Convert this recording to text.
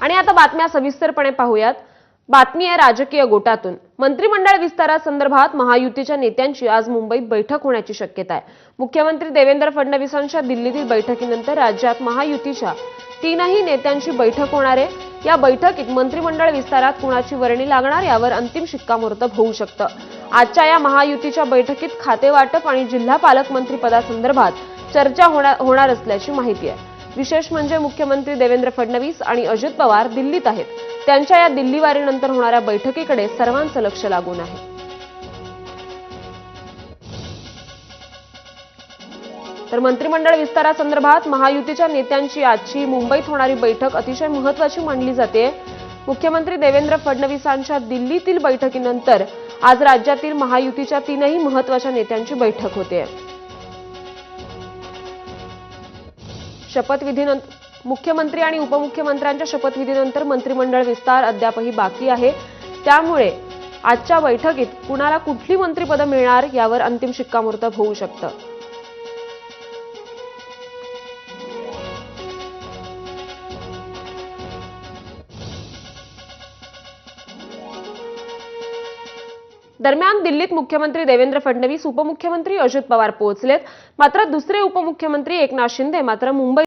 आणि आता बातम्या सविस्तरपणे पाहूयात. बातमी आहे राजकीय गोटातून. मंत्रिमंडळ विस्तारासंदर्भात महायुतीच्या नेत्यांची आज मुंबईत बैठक होण्याची शक्यता आहे. मुख्यमंत्री देवेंद्र फडणवीसांच्या दिल्लीतील बैठकीनंतर राज्यात महायुतीच्या तीनही नेत्यांची बैठक होणार आहे. या बैठकीत मंत्रिमंडळ विस्तारात कुणाची वर्णी लागणार यावर अंतिम शिक्कामोर्तब होऊ शकतं. आजच्या या महायुतीच्या बैठकीत खातेवाटप आणि जिल्हा पालकमंत्री पदासंदर्भात चर्चा होणार होणार असल्याची माहिती आहे. विशेष म्हणजे मुख्यमंत्री देवेंद्र फडणवीस आणि अजित पवार दिल्लीत आहेत. त्यांच्या या दिल्लीवारीनंतर होणाऱ्या बैठकीकडे सर्वांचं लक्ष लागून आहे. तर मंत्रिमंडळ विस्तारासंदर्भात महायुतीच्या नेत्यांची आजची मुंबईत होणारी बैठक अतिशय महत्वाची मानली जाते. मुख्यमंत्री देवेंद्र फडणवीसांच्या दिल्लीतील बैठकीनंतर आज राज्यातील महायुतीच्या तीनही महत्त्वाच्या नेत्यांची बैठक होते. शपथविधीनंतर मुख्यमंत्री आणि उपमुख्यमंत्र्यांच्या शपथविधीनंतर मंत्रिमंडळ विस्तार अद्यापही बाकी आहे. त्यामुळे आजच्या बैठकीत कुणाला कुठली मंत्रिपदं मिळणार यावर अंतिम शिक्कामोर्तब होऊ शकतं. दरम्यान दिल्लीत मुख्यमंत्री देवेंद्र फडणवीस उपमुख्यमंत्री अजित पवार पोहोचलेत. मात्र दुसरे उपमुख्यमंत्री एकनाथ शिंदे मात्र मुंबई